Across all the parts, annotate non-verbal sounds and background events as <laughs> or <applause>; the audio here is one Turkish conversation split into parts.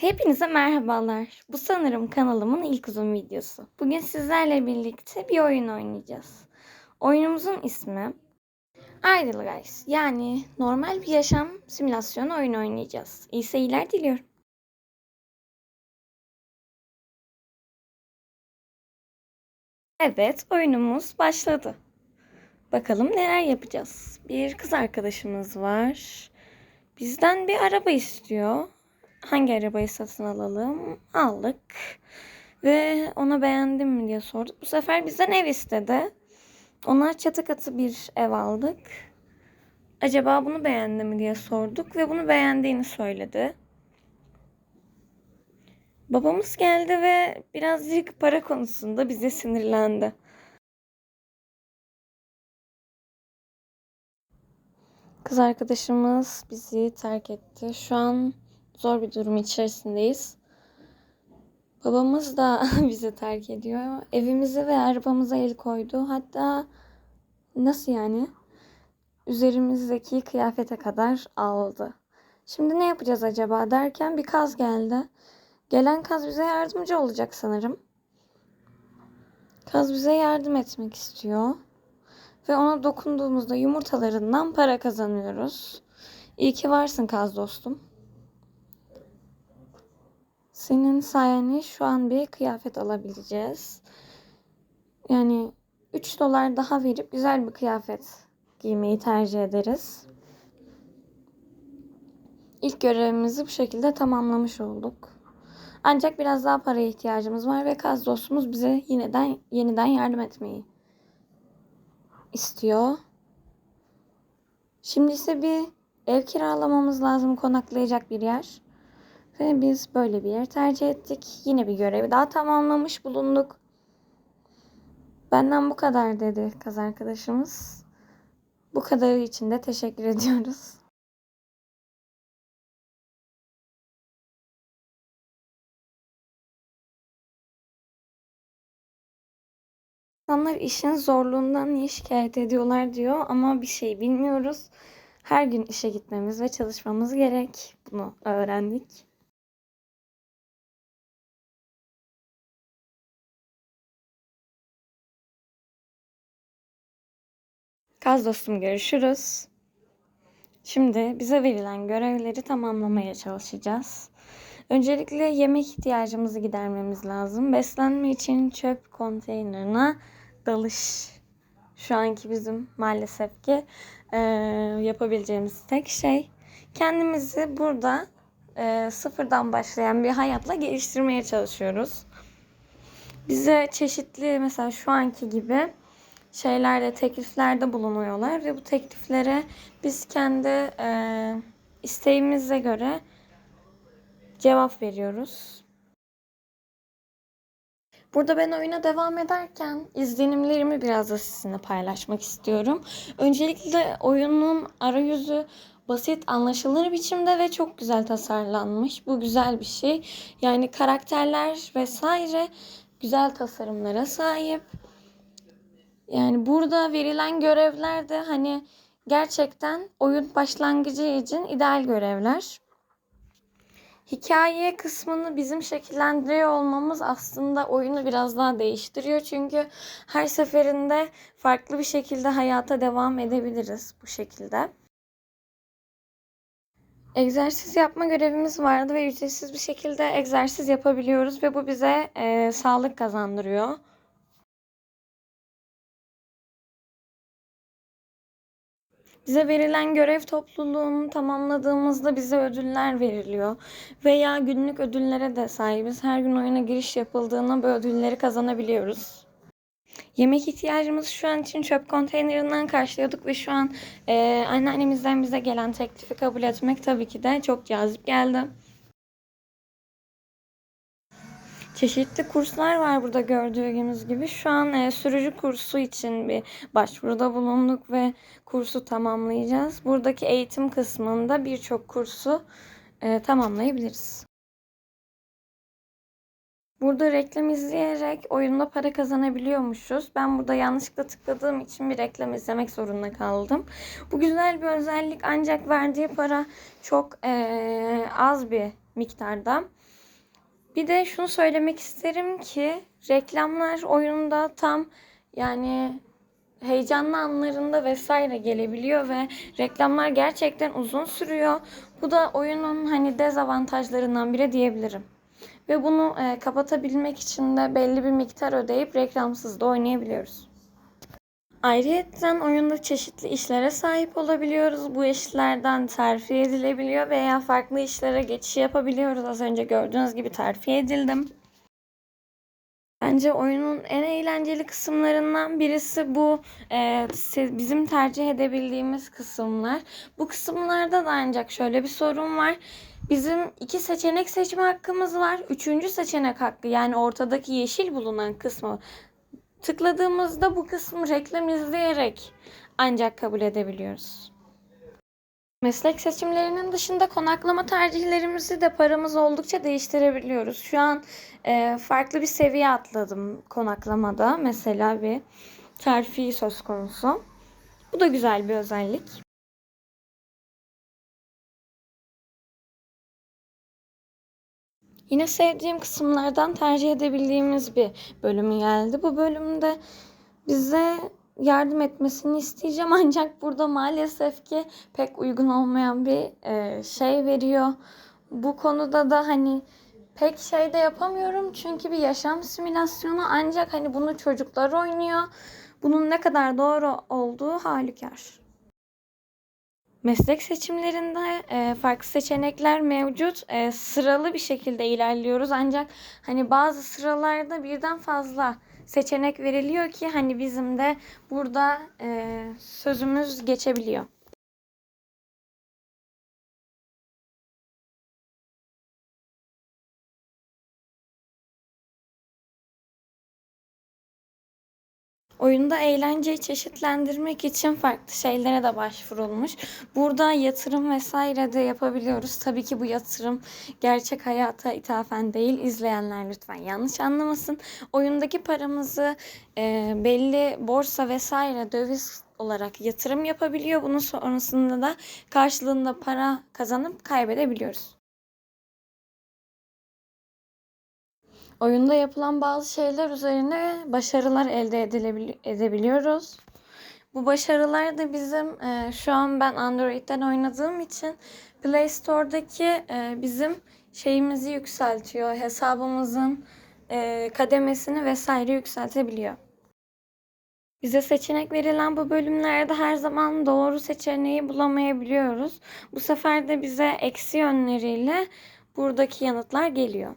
Hepinize merhabalar. Bu sanırım kanalımın ilk uzun videosu. Bugün sizlerle birlikte bir oyun oynayacağız. Oyunumuzun ismi Idle Guys. Yani normal bir yaşam simülasyonu oyunu oynayacağız. İyi seyirler diliyorum. Evet, oyunumuz başladı. Bakalım neler yapacağız. Bir kız arkadaşımız var. Bizden bir araba istiyor. Hangi arabayı satın alalım? Aldık. Ve ona beğendim mi diye sorduk. Bu sefer bizden ev istedi. Ona çatı katı bir ev aldık. Acaba bunu beğendi mi diye sorduk ve bunu beğendiğini söyledi. Babamız geldi ve birazcık para konusunda bize sinirlendi. Kız arkadaşımız bizi terk etti. Şu an zor bir durum içerisindeyiz. Babamız da <laughs> bizi terk ediyor. Evimize ve arabamıza el koydu. Hatta nasıl yani? Üzerimizdeki kıyafete kadar aldı. Şimdi ne yapacağız acaba derken bir kaz geldi. Gelen kaz bize yardımcı olacak sanırım. Kaz bize yardım etmek istiyor. Ve ona dokunduğumuzda yumurtalarından para kazanıyoruz. İyi ki varsın kaz dostum. Senin sayende şu an bir kıyafet alabileceğiz. Yani 3 dolar daha verip güzel bir kıyafet giymeyi tercih ederiz. İlk görevimizi bu şekilde tamamlamış olduk. Ancak biraz daha paraya ihtiyacımız var ve kaz dostumuz bize yeniden yeniden yardım etmeyi istiyor. Şimdi ise bir ev kiralamamız lazım konaklayacak bir yer. Ve biz böyle bir yer tercih ettik. Yine bir görevi daha tamamlamış bulunduk. Benden bu kadar dedi kız arkadaşımız. Bu kadarı için de teşekkür ediyoruz. İnsanlar işin zorluğundan niye şikayet ediyorlar diyor ama bir şey bilmiyoruz. Her gün işe gitmemiz ve çalışmamız gerek. Bunu öğrendik. Kaz dostum görüşürüz. Şimdi bize verilen görevleri tamamlamaya çalışacağız. Öncelikle yemek ihtiyacımızı gidermemiz lazım. Beslenme için çöp konteynerine dalış. Şu anki bizim maalesef ki e, yapabileceğimiz tek şey. Kendimizi burada e, sıfırdan başlayan bir hayatla geliştirmeye çalışıyoruz. Bize çeşitli mesela şu anki gibi şeylerde, tekliflerde bulunuyorlar ve bu tekliflere biz kendi e, isteğimize göre cevap veriyoruz. Burada ben oyuna devam ederken izlenimlerimi biraz da sizinle paylaşmak istiyorum. Öncelikle oyunun arayüzü basit, anlaşılır biçimde ve çok güzel tasarlanmış. Bu güzel bir şey. Yani karakterler vesaire güzel tasarımlara sahip. Yani burada verilen görevler de hani gerçekten oyun başlangıcı için ideal görevler. Hikaye kısmını bizim şekillendiriyor olmamız aslında oyunu biraz daha değiştiriyor. Çünkü her seferinde farklı bir şekilde hayata devam edebiliriz bu şekilde. Egzersiz yapma görevimiz vardı ve ücretsiz bir şekilde egzersiz yapabiliyoruz ve bu bize e, sağlık kazandırıyor. Bize verilen görev topluluğunu tamamladığımızda bize ödüller veriliyor. Veya günlük ödüllere de sahibiz. Her gün oyuna giriş yapıldığında bu ödülleri kazanabiliyoruz. Yemek ihtiyacımızı şu an için çöp konteynerinden karşılıyorduk ve şu an e, anneannemizden bize gelen teklifi kabul etmek tabii ki de çok cazip geldi. Çeşitli kurslar var burada gördüğünüz gibi. Şu an e, sürücü kursu için bir başvuruda bulunduk ve kursu tamamlayacağız. Buradaki eğitim kısmında birçok kursu e, tamamlayabiliriz. Burada reklam izleyerek oyunda para kazanabiliyormuşuz. Ben burada yanlışlıkla tıkladığım için bir reklam izlemek zorunda kaldım. Bu güzel bir özellik ancak verdiği para çok e, az bir miktarda. Bir de şunu söylemek isterim ki reklamlar oyunda tam yani heyecanlı anlarında vesaire gelebiliyor ve reklamlar gerçekten uzun sürüyor. Bu da oyunun hani dezavantajlarından biri diyebilirim. Ve bunu e, kapatabilmek için de belli bir miktar ödeyip reklamsız da oynayabiliyoruz. Ayrıca oyunda çeşitli işlere sahip olabiliyoruz. Bu işlerden terfi edilebiliyor veya farklı işlere geçiş yapabiliyoruz. Az önce gördüğünüz gibi terfi edildim. Bence oyunun en eğlenceli kısımlarından birisi bu e, bizim tercih edebildiğimiz kısımlar. Bu kısımlarda da ancak şöyle bir sorun var. Bizim iki seçenek seçme hakkımız var. Üçüncü seçenek hakkı yani ortadaki yeşil bulunan kısmı tıkladığımızda bu kısmı reklam izleyerek ancak kabul edebiliyoruz. Meslek seçimlerinin dışında konaklama tercihlerimizi de paramız oldukça değiştirebiliyoruz. Şu an e, farklı bir seviye atladım konaklamada. Mesela bir terfi söz konusu. Bu da güzel bir özellik. Yine sevdiğim kısımlardan tercih edebildiğimiz bir bölümü geldi. Bu bölümde bize yardım etmesini isteyeceğim <laughs> ancak burada maalesef ki pek uygun olmayan bir e, şey veriyor. Bu konuda da hani pek şey de yapamıyorum çünkü bir yaşam simülasyonu ancak hani bunu çocuklar oynuyor. Bunun ne kadar doğru olduğu halükar. Meslek seçimlerinde e, farklı seçenekler mevcut. E, sıralı bir şekilde ilerliyoruz ancak hani bazı sıralarda birden fazla seçenek veriliyor ki hani bizim de burada e, sözümüz geçebiliyor. Oyunda eğlenceyi çeşitlendirmek için farklı şeylere de başvurulmuş. Burada yatırım vesaire de yapabiliyoruz. Tabii ki bu yatırım gerçek hayata ithafen değil. İzleyenler lütfen yanlış anlamasın. Oyundaki paramızı e, belli borsa vesaire döviz olarak yatırım yapabiliyor. Bunun sonrasında da karşılığında para kazanıp kaybedebiliyoruz. Oyunda yapılan bazı şeyler üzerine başarılar elde edebiliyoruz. Bu başarılar da bizim e, şu an ben Android'den oynadığım için Play Store'daki e, bizim şeyimizi yükseltiyor. Hesabımızın e, kademesini vesaire yükseltebiliyor. Bize seçenek verilen bu bölümlerde her zaman doğru seçeneği bulamayabiliyoruz. Bu sefer de bize eksi yönleriyle buradaki yanıtlar geliyor.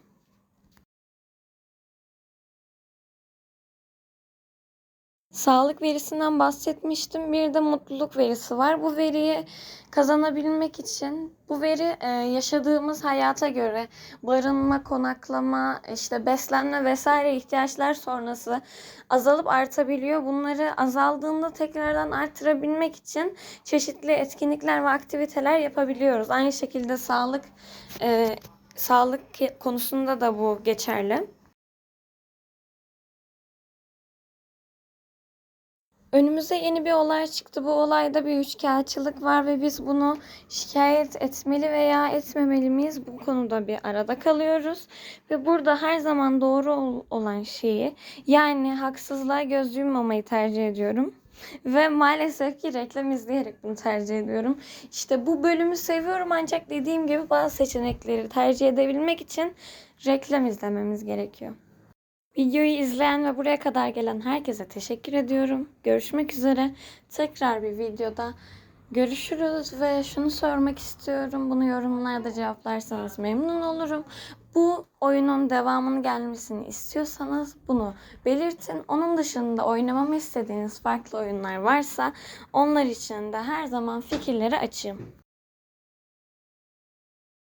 Sağlık verisinden bahsetmiştim. Bir de mutluluk verisi var. Bu veriyi kazanabilmek için bu veri e, yaşadığımız hayata göre barınma, konaklama, işte beslenme vesaire ihtiyaçlar sonrası azalıp artabiliyor. Bunları azaldığında tekrardan artırabilmek için çeşitli etkinlikler ve aktiviteler yapabiliyoruz. Aynı şekilde sağlık e, sağlık konusunda da bu geçerli. Önümüze yeni bir olay çıktı. Bu olayda bir üçkağıtçılık var ve biz bunu şikayet etmeli veya etmemeli miyiz? Bu konuda bir arada kalıyoruz. Ve burada her zaman doğru olan şeyi yani haksızlığa göz yummamayı tercih ediyorum. Ve maalesef ki reklam izleyerek bunu tercih ediyorum. İşte bu bölümü seviyorum ancak dediğim gibi bazı seçenekleri tercih edebilmek için reklam izlememiz gerekiyor. Videoyu izleyen ve buraya kadar gelen herkese teşekkür ediyorum. Görüşmek üzere. Tekrar bir videoda görüşürüz ve şunu sormak istiyorum. Bunu yorumlarda cevaplarsanız memnun olurum. Bu oyunun devamını gelmesini istiyorsanız bunu belirtin. Onun dışında oynamamı istediğiniz farklı oyunlar varsa onlar için de her zaman fikirleri açayım.